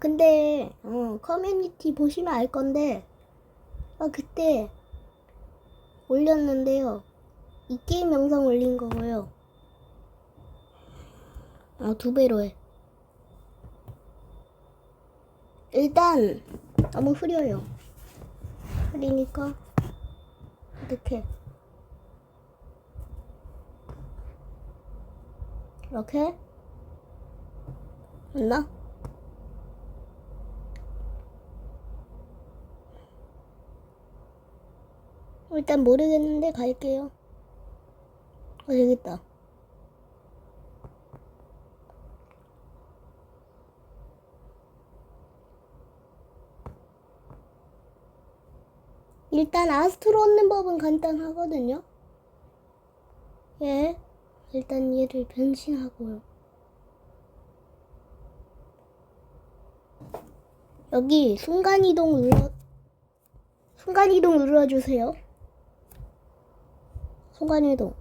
근데 어, 커뮤니티 보시면 알 건데 아 그때 올렸는데요. 이 게임 영상 올린 거고요. 아 두 배로 해. 일단 너무 흐려요. 흐리니까 이렇게 이렇게 맞나? 일단 모르겠는데 갈게요. 아 되겠다. 일단 아스트로 얻는 법은 간단하거든요. 예. 일단 얘를 변신하고요. 여기 순간이동 눌러 순간이동 눌러주세요. 순간이동.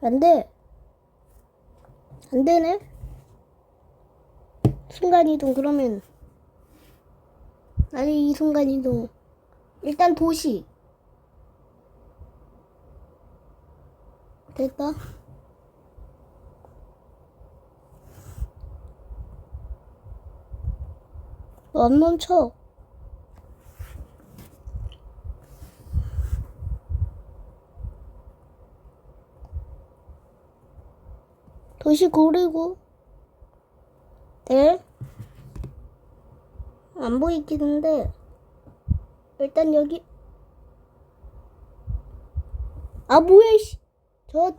안 돼. 안 되네. 순간이동 그러면 아니 이 순간이동 일단 도시 됐다. 너안 멈춰. 도시 고르고. 네? 안 보이긴 한데 일단 여기. 아 뭐야 이씨. 저